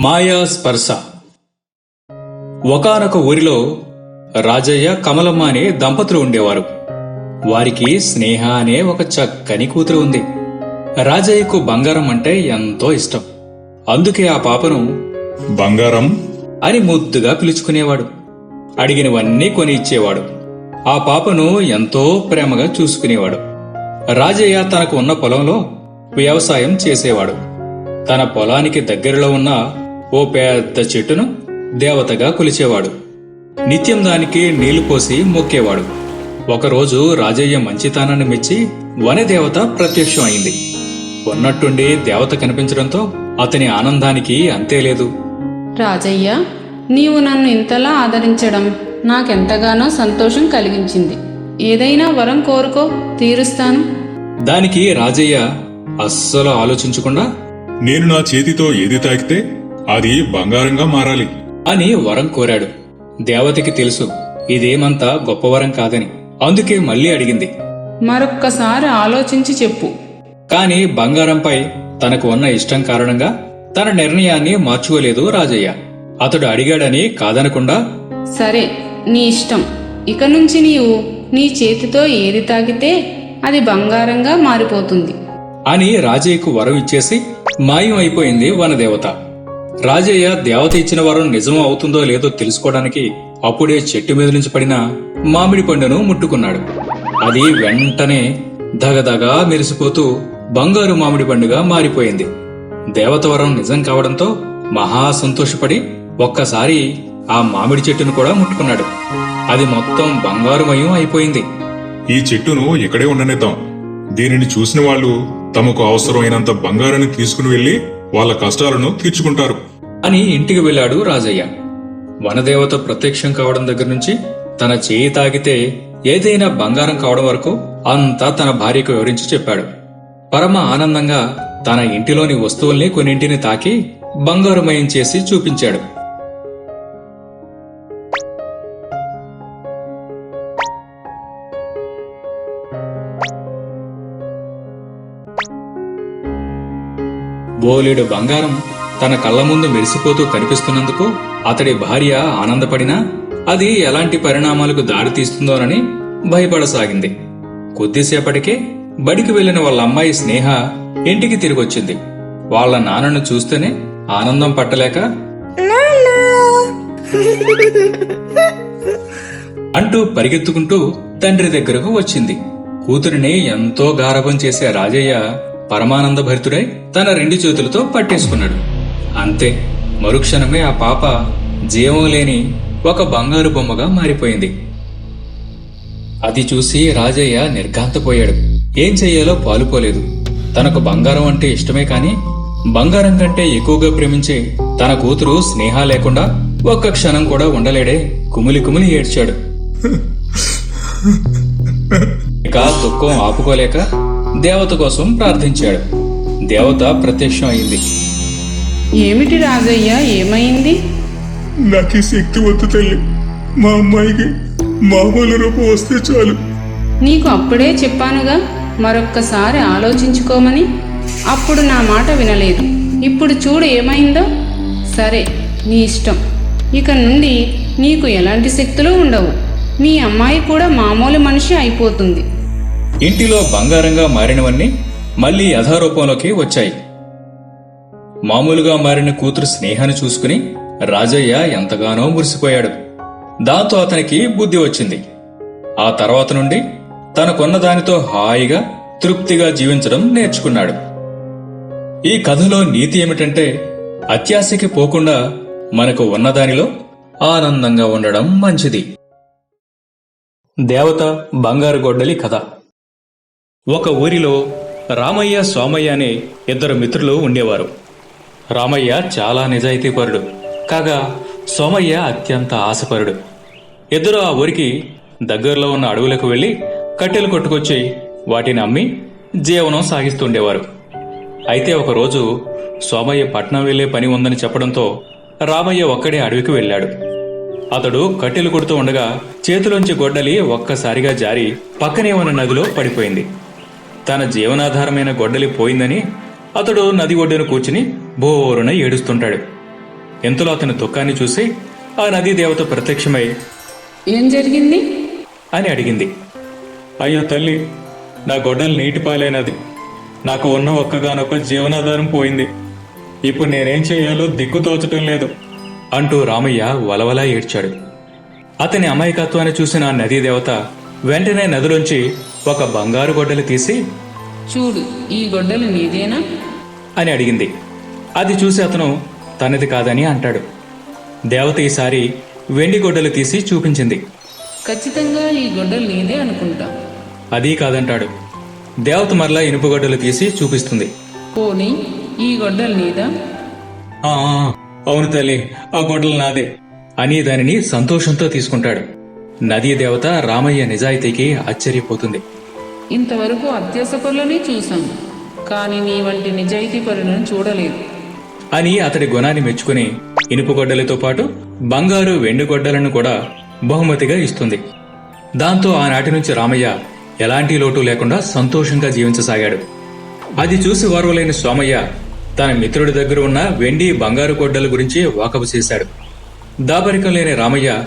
మాయా స్పర్శ ఒకానొక ఊరిలో రాజయ్య కమలమ్మ అనే దంపతులు ఉండేవారు. వారికి స్నేహ అనే ఒక చక్కని కూతురు ఉంది. రాజయ్యకు బంగారం అంటే ఎంతో ఇష్టం. అందుకే ఆ పాపను బంగారం? అని ముద్దుగా పిలుచుకునేవాడు. అడిగినవన్నీ కొని ఇచ్చేవాడు. ఆ పాపను ఎంతో ప్రేమగా చూసుకునేవాడు. రాజయ్య తనకు ఉన్న పొలంలో వ్యవసాయం చేసేవాడు. తన పొలానికి దగ్గరలో ఉన్న ఓ పెద్ద చెట్టును దేవతగా కొలిచేవాడు. నిత్యం దానికి నీళ్ళు పోసి మొక్కేవాడు. ఒకరోజు రాజయ్య మంచితనాన్ని మెచ్చి వనదేవత ప్రత్యక్షం అయింది. ఉన్నట్టుండి దేవత కనిపించడంతో అతని ఆనందానికి అంతే లేదు. రాజయ్య నీవు నన్ను ఇంతలా ఆదరించడం నాకెంతగానో సంతోషం కలిగించింది. ఏదైనా వరం కోరుకో తీరుస్తాను. దానికి రాజయ్య అస్సలు ఆలోచించకుండా నేను నా చేతితో ఏది తాకితే అది బంగారంగా మారాలి. అని వరం కోరాడు. దేవతకి తెలుసు ఇదేమంత గొప్ప వరం కాదని. అందుకే మళ్ళీ అడిగింది. మరొక్కసారి ఆలోచించి చెప్పు. కాని బంగారంపై తనకు ఉన్న ఇష్టం కారణంగా తన నిర్ణయాన్ని మార్చుకోలేదు రాజయ్య. అతడు అడిగాడని కాదనకుండా సరే నీ ఇష్టం. ఇక నుంచి నీవు నీ చేతితో ఏది తాకితే అది బంగారంగా మారిపోతుంది. అని రాజయ్యకు వరం ఇచ్చేసి మాయం అయిపోయింది వనదేవత. రాజయ్య దేవత ఇచ్చిన వరం నిజం అవుతుందో లేదో తెలుసుకోవడానికి అప్పుడే చెట్టు మీద నుంచి పడిన మామిడి పండును ముట్టుకున్నాడు. అది వెంటనే దగదగా మెరిసిపోతూ బంగారు మామిడి పండుగా మారిపోయింది. దేవత వరం నిజం కావడంతో మహా సంతోషపడి ఒక్కసారి ఆ మామిడి చెట్టును కూడా ముట్టుకున్నాడు. అది మొత్తం బంగారుమయం అయిపోయింది. ఈ చెట్టును ఇక్కడే ఉండనిద్దాం. దీనిని చూసిన వాళ్ళు తమకు అవసరమైనంత బంగారాన్ని తీసుకుని వెళ్ళి వాళ్ళ కష్టాలను తీర్చుకుంటారు. అని ఇంటికి వెళ్ళాడు రాజయ్య. వనదేవత ప్రత్యక్షం కావడం దగ్గర నుంచి తన చేయి తాగితే ఏదైనా బంగారం కావడం వరకు అంతా తన భార్యకు వివరించి చెప్పాడు. పరమ ఆనందంగా తన ఇంటిలోని వస్తువుల్ని కొన్నింటిని తాకి బంగారుమయం చేసి చూపించాడు. బోలెడు బంగారం తన కళ్ళ ముందు మెరిసిపోతూ కనిపిస్తున్నందుకు అతడి భార్య ఆనందపడినా అది ఎలాంటి పరిణామాలకు దారితీస్తుందోనని భయపడసాగింది. కొద్దిసేపటికే బడికి వెళ్ళిన వాళ్ళ అమ్మాయి స్నేహ ఇంటికి తిరిగొచ్చింది. వాళ్ళ నాన్నను చూస్తేనే ఆనందం పట్టలేక అంటూ పరిగెత్తుకుంటూ తండ్రి దగ్గరకు వచ్చింది. కూతురిని ఎంతో గారభం చేసే రాజయ్య పరమానంద భరితుడై తన రెండు చేతులతో పట్టేసుకున్నాడు. అంతే. మరుక్షణమే ఆ పాప జీవం లేని ఒక బంగారు బొమ్మగా మారిపోయింది. అది చూసి రాజయ్య నిర్ఘాంతపోయాడు. ఏం చెయ్యాలో పాలుపోలేదు. తనకు బంగారం అంటే ఇష్టమే కాని బంగారం కంటే ఎక్కువగా ప్రేమించే తన కూతురు స్నేహ లేకుండా ఒక్క క్షణం కూడా ఉండలేడే కుమిలి కుమిలి ఏడ్చాడు. ఇక దుఃఖం ఆపుకోలేక దేవత కోసం ప్రార్థించాడు. దేవత ప్రత్యక్షం అయింది. ఏమిటి రాజయ్య ఏమైంది? నాకు శక్తి వద్దు తల్లి. మా అమ్మాయికి మామూలు రూపం వస్తే చాలు. నీకు అప్పుడే చెప్పానుగా మరొక్కసారి ఆలోచించుకోమని. అప్పుడు నా మాట వినలేదు. ఇప్పుడు చూడు ఏమైందో. సరే నీ ఇష్టం. ఇక నుండి నీకు ఎలాంటి శక్తులు ఉండవు. మీ అమ్మాయి కూడా మామూలు మనిషి అయిపోతుంది. ఇంటిలో బంగారంగా మారినవన్నీ మళ్ళీ యథారూపంలోకి వచ్చాయి. మామూలుగా మారిన కూతురు స్నేహాన్ని చూసుకుని రాజయ్య ఎంతగానో మురిసిపోయాడు. దాంతో అతనికి బుద్ధి వచ్చింది. ఆ తర్వాత నుండి తనకున్న దానితో హాయిగా తృప్తిగా జీవించడం నేర్చుకున్నాడు. ఈ కథలో నీతి ఏమిటంటే అత్యాశకి పోకుండా మనకు ఉన్నదానిలో ఆనందంగా ఉండడం మంచిది. దేవత బంగారు గొడ్డలి కథ. ఒక ఊరిలో రామయ్య సోమయ్య అనే ఇద్దరు మిత్రులు ఉండేవారు. రామయ్య చాలా నిజాయితీపరుడు. కాగా సోమయ్య అత్యంత ఆశపరుడు. ఇద్దరు ఆ ఊరికి దగ్గరలో ఉన్న అడవులకు వెళ్ళి కట్టెలు కొట్టుకొచ్చి వాటిని అమ్మి జీవనం సాగిస్తుండేవారు. అయితే ఒకరోజు సోమయ్య పట్నం వెళ్ళే పని ఉందని చెప్పడంతో రామయ్య ఒక్కడే అడవికి వెళ్ళాడు. అతడు కట్టెలు కొడుతూ ఉండగా చేతిలోంచి గొడ్డలి ఒక్కసారిగా జారి పక్కనే ఉన్న నదిలో పడిపోయింది. తన జీవనాధారమైన గొడ్డలి పోయిందని అతడు నది ఒడ్డున కూర్చుని బోరున ఏడుస్తుంటాడు. ఎంతలో అతని దుఃఖాన్ని చూసి ఆ నదీ దేవత ప్రత్యక్షమై ఏం జరిగింది? అని అడిగింది. అయ్యో తల్లి నా గొడ్డలు నీటి పాలైనది. నాకు ఉన్న ఒక్కగానొక్క జీవనాధారం పోయింది. ఇప్పుడు నేనేం చేయాలో దిక్కు తోచటం లేదు అంటూ రామయ్య వలవలా ఏడ్చాడు. అతని అమాయకత్వాన్ని చూసిన ఆ నదీ దేవత వెంటనే నదిలోంచి ఒక బంగారు గొడ్డలి తీసి చూడు ఈ గొడ్డలు నీదేనా? అని అడిగింది. అది చూసి అతను తనది కాదని అంటాడు. దేవత ఈసారి వెండి గొడ్డలు తీసి చూపించింది. ఖచ్చితంగా ఈ గొడ్డలు నీదే అనుకుంటా. అదీ కాదంటాడు. దేవత మరలా ఇనుప గొడ్డలు తీసి చూపిస్తుంది. పోనీ ఈ గొడ్డలు నీదా? "ఆ, ఆ, అవును తల్లి ఆ గొడ్డలు నాదే అని దానిని సంతోషంతో తీసుకుంటాడు. నదీ దేవత రామయ్య నిజాయితీకి ఆశ్చర్యపోతుంది. ఇంతవరకు అత్యాస పనులనే చూశాను. కానీ నీ వంటి నిజాయితీ పరులను చూడలేదు. అని అతడి గుణాన్ని మెచ్చుకుని ఇనుపగొడ్డలతో పాటు బంగారు వెండుగొడ్డలను కూడా బహుమతిగా ఇస్తుంది. దాంతో ఆనాటి నుంచి రామయ్య ఎలాంటి లోటు లేకుండా సంతోషంగా జీవించసాగాడు. అది చూసి ఓర్వలేని సోమయ్య తన మిత్రుడి దగ్గర ఉన్న వెండి బంగారు గొడ్డల గురించి వాకపు చేశాడు. దాపరికం లేని రామయ్య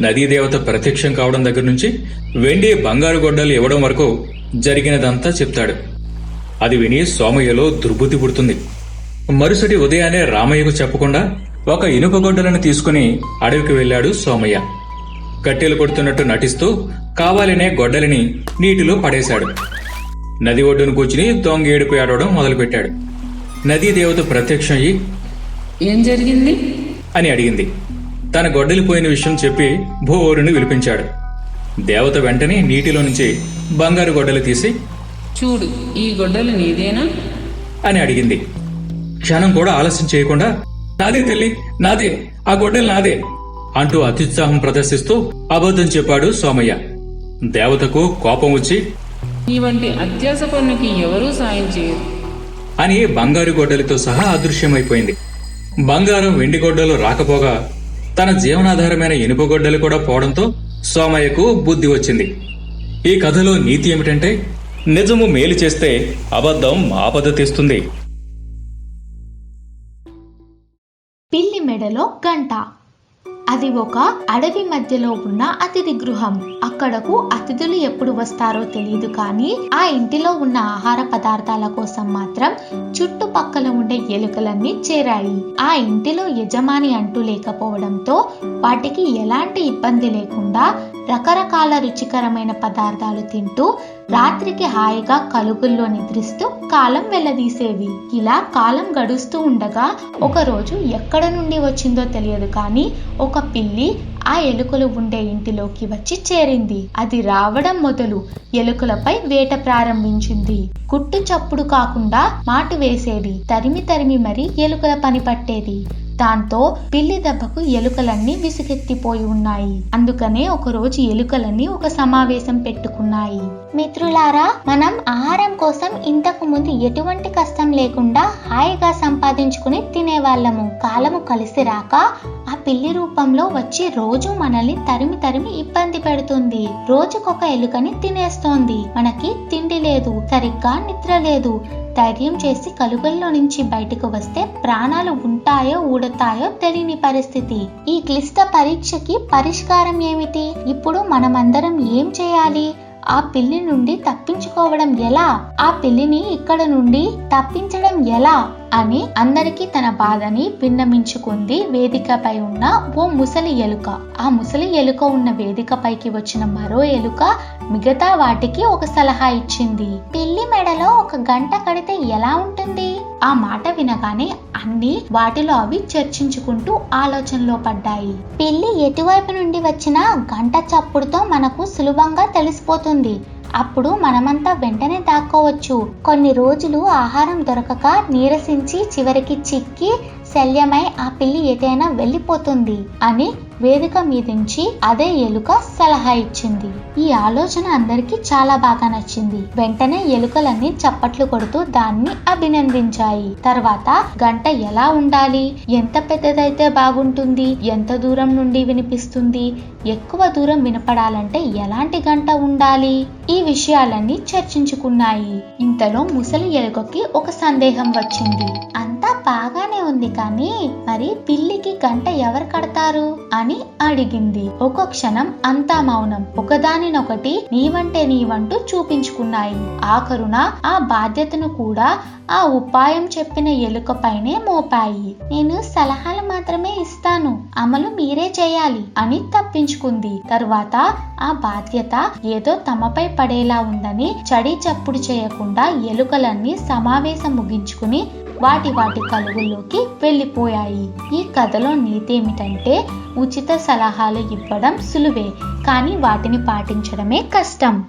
నదీ దేవత ప్రత్యక్షం కావడం దగ్గర నుంచి వెండి బంగారు గొడ్డలు ఇవ్వడం వరకు జరిగినదంతా చెప్తాడు. అది విని సోమయ్యలో దుర్బుద్ధి పుడుతుంది. మరుసటి ఉదయాన్నే రామయ్యకు చెప్పకుండా ఒక ఇనుప గొడ్డలను తీసుకుని అడవికి వెళ్ళాడు సోమయ్య. కట్టెలు కొడుతున్నట్టు నటిస్తూ కావాలనే గొడ్డలిని నీటిలో పడేశాడు. నది ఒడ్డును కూర్చుని దొంగ ఏడుపు ఆడవడం మొదలుపెట్టాడు. నదీ దేవత ప్రత్యక్షం అయ్యి ఏం జరిగింది? అని అడిగింది. తన గొడ్డలి పోయిన విషయం చెప్పి భూవరుని విలిపించాడు. దేవత వెంటనే నీటిలో నుంచి బంగారు గొడ్డలు తీసి చూడు ఈ గొడ్డలు నీదేనా? అని అడిగింది. క్షణం కూడా ఆలస్యం చేయకుండా నాదే తల్లి నాదే ఆ గొడ్డలు నాదే అంటూ అత్యుత్సాహం ప్రదర్శిస్తూ అబద్ధం చెప్పాడు సోమయ్య. దేవతకు కోపం వచ్చి నీ వంటి అత్యాస పనులకి ఎవరూ సాయం చేయరు. అని బంగారు గొడ్డలితో సహా అదృశ్యమైపోయింది. బంగారం వెండి గొడ్డలు రాకపోగా తన జీవనాధారమైన ఇనుప గొడ్డలు కూడా పోవడంతో సోమయ్యకు బుద్ధి వచ్చింది. ఈ కథలో నీతి ఏమిటంటే నిజము మేలు చేస్తే అబద్ధం ఆపద తెస్తుంది. పిల్లి మెడలో గంట. అది ఒక అడవి మధ్యలో ఉన్న అతిథి గృహం. అక్కడకు అతిథులు ఎప్పుడు వస్తారో తెలియదు కానీ ఆ ఇంటిలో ఉన్న ఆహార పదార్థాల కోసం మాత్రం చుట్టుపక్కల ఉండే ఎలుకలన్నీ చేరాయి. ఆ ఇంటిలో యజమాని అంటూ లేకపోవడంతో వాటికి ఎలాంటి ఇబ్బంది లేకుండా రకరకాల రుచికరమైన పదార్థాలు తింటూ రాత్రికి హాయిగా కలుగుల్లో నిద్రిస్తూ కాలం వెళ్ళదీసేవి ఇలా కాలం గడుస్తూ ఉండగా ఒకరోజు ఎక్కడ నుండి వచ్చిందో తెలియదు కానీ ఒక పిల్లి ఆ ఎలుకలు ఉండే ఇంటిలోకి వచ్చి చేరింది. అది రావడం మొదలు ఎలుకలపై వేట ప్రారంభించింది. గుట్టు చప్పుడు కాకుండా మాటు వేసేది. తరిమి తరిమి మరి ఎలుకల పని పట్టేది. దాంతో పిల్లి దెబ్బకు ఎలుకలన్నీ విసుగెత్తిపోయి ఉన్నాయి. అందుకనే ఒకరోజు ఎలుకలన్నీ ఒక సమావేశం పెట్టుకున్నాయి. మిత్రులారా మనం ఆహారం కోసం ఇంతకు ముందు ఎటువంటి కష్టం లేకుండా హాయిగా సంపాదించుకుని తినేవాళ్ళము. కాలము కలిసి రాక ఆ పిల్లి రూపంలో వచ్చి రోజు మనల్ని తరిమి తరిమి ఇబ్బంది పెడుతుంది. రోజుకొక ఎలుకని తినేస్తోంది. మనకి తిండి లేదు సరిగ్గా నిద్ర లేదు. ధైర్యం చేసి కలుగల్లో నుంచి బయటకు వస్తే ప్రాణాలు ఉంటాయో ఊడతాయో తెలియని పరిస్థితి. ఈ క్లిష్ట పరీక్షకి పరిష్కారం ఏమిటి? ఇప్పుడు మనమందరం ఏం చేయాలి? ఆ పిల్లి నుండి తప్పించుకోవడం ఎలా? ఆ పిల్లిని ఇక్కడ నుండి తప్పించడం ఎలా? అని అందరికీ తన బాధని విన్నమించుకుంది వేదికపై ఉన్న ఓ ముసలి ఎలుక. ఆ ముసలి ఎలుక ఉన్న వేదికపైకి వచ్చిన మరో ఎలుక మిగతా వాటికి ఒక సలహా ఇచ్చింది. పిల్లి మెడలో ఒక గంట కడితే ఎలా ఉంటుంది? ఆ మాట వినగానే అన్ని వాటిలో అవి చర్చించుకుంటూ ఆలోచనలో పడ్డాయి. పిల్లి ఎటువైపు నుండి వచ్చినా గంట చప్పుడుతో మనకు సులభంగా తెలిసిపోతుంది. అప్పుడు మనమంతా వెంటనే దాక్కోవచ్చు. కొన్ని రోజులు ఆహారం దొరకక నీరసించి చివరికి చిక్కి శల్యమై ఆ పిల్లి ఎటైనా వెళ్ళిపోతుంది అని వేదిక మీదించి అదే ఎలుక సలహా ఇచ్చింది. ఈ ఆలోచన అందరికీ చాలా బాగా నచ్చింది. వెంటనే ఎలుకలన్నీ చప్పట్లు కొడుతూ దాన్ని అభినందించాయి. తర్వాత గంట ఎలా ఉండాలి? ఎంత పెద్దదైతే బాగుంటుంది? ఎంత దూరం నుండి వినిపిస్తుంది? ఎక్కువ దూరం వినపడాలంటే ఎలాంటి గంట ఉండాలి? ఈ విషయాలన్నీ చర్చించుకున్నాయి. ఇంతలో ముసలి ఎలుకకి ఒక సందేహం వచ్చింది. అంతా బాగానే ఉంది కానీ మరి పిల్లికి గంట ఎవరు కడతారు? అని అడిగింది. ఒక క్షణం అంతా మౌనం. ఒకదానినొకటి నీవంటే నీవంటూ చూపించుకున్నాయి. ఆఖరున ఆ బాధ్యతను కూడా ఆ ఉపాయం చెప్పిన ఎలుక పైనే మోపాయి. నేను సలహాలు మాత్రమే ఇస్తాను. అమలు మీరే చేయాలి అని తప్పించుకుంది. తరువాత ఆ బాధ్యత ఏదో తమపై పడేలా ఉందని చడి చప్పుడు చేయకుండా ఎలుకలన్నీ సమావేశం ముగించుకుని వాటి వాటి కలుగుల్లోకి వెళ్ళిపోయాయి. ఈ కథలో నీతి ఏమిటంటే ఉచిత సలహాలు ఇవ్వడం సులువే కానీ వాటిని పాటించడమే కష్టం.